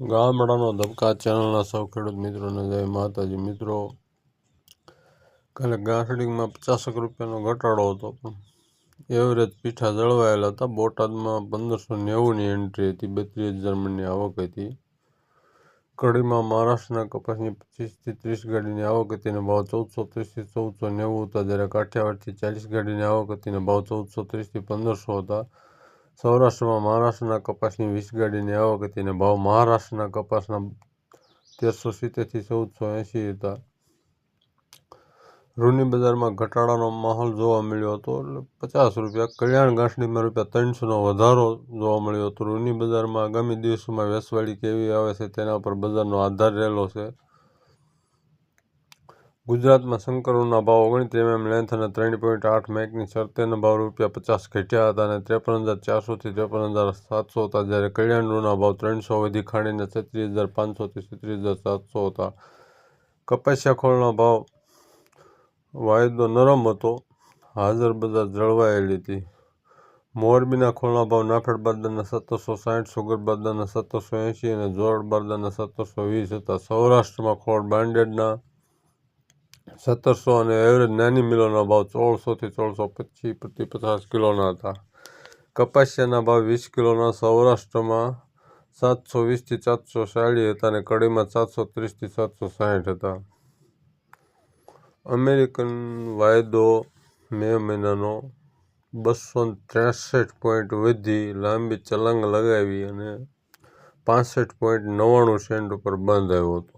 ગામડાનો ધબકા ચેનલના સૌ ખેડૂત મિત્રોને જય માતાજી. મિત્રો, કાલે ગાંસડીમાં પચાસેક રૂપિયાનો ઘટાડો હતો પણ એવરેજ પીઠા જળવાયેલા હતા. બોટાદમાં પંદરસો નેવુંની એન્ટ્રી હતી, બત્રીસ હજાર આવક હતી. કડીમાં મહારાષ્ટ્રના કપાસની પચીસથી ત્રીસ ગાડીની આવક હતી અને ભાવ ચૌદસો ત્રીસથી ચૌદસો નેવું હતા. જ્યારે કાઠિયાવાડથી ચાલીસ ગાડીની આવક હતી અને ભાવ ચૌદસો ત્રીસથી પંદરસો હતા. સૌરાષ્ટ્રમાં મહારાષ્ટ્રના કપાસની વીસ ગાડીની આવક હતી અને ભાવ મહારાષ્ટ્રના કપાસના તેરસો સિત્તેરથી ચૌદસો એંસી હતા. રૂની બજારમાં ઘટાડાનો માહોલ જોવા મળ્યો હતો એટલે પચાસ રૂપિયા, કલ્યાણ ગાંસડીમાં રૂપિયા ત્રણસોનો વધારો જોવા મળ્યો હતો. રૂની બજારમાં આગામી દિવસોમાં વેસવાળી કેવી આવે છે તેના પર બજારનો આધાર રહેલો છે. ગુજરાતમાં શંકરોના ભાવ ઓગણત્રીસ એમએમ લેન્થ અને ત્રણ પોઈન્ટ આઠ મેકની શરતેના ભાવ રૂપિયા પચાસ ઘટ્યા હતા અને ત્રેપન હજાર ચારસોથી ત્રેપન હજાર સાતસો હતા. જ્યારે કલ્યાણરૂના ભાવ ત્રણસો વધી ખાંડીને છત્રીસ હજાર પાંચસોથી છત્રીસ હજાર સાતસો હતા. કપાસિયા ખોળના ભાવ વાયદો નરમ હતો. હાજર બજાર જળવાયેલી હતી. મોરબીના ખોળના ભાવ નાફેડ બારદાના સત્તરસો સાઠ, સુગર બારદાના સત્તરસો એંશી અને જોરડ બારદાના સત્તરસો વીસ હતા. સૌરાષ્ટ્રમાં ખોળ બ્રાન્ડેડના સત્તરસો અને એવરેજ નાની મિલોના ભાવ સોળસોથી સોળસો પચીસ પ્રતિ પચાસ કિલોના હતા. કપાસિયાના ભાવ વીસ કિલોના સૌરાષ્ટ્રમાં સાતસો વીસથી સાતસો સાડી હતા અને કડીમાં સાતસો ત્રીસથી સાતસો સાહીઠ હતા. અમેરિકન વાયદો મે મહિનાનો બસો ત્રેસઠ પોઈન્ટ વધી લાંબી ચલાંગ લગાવી અને પાસઠ પોઈન્ટ નવ્વાણું સેન્ટ ઉપર બંધ આવ્યો હતો.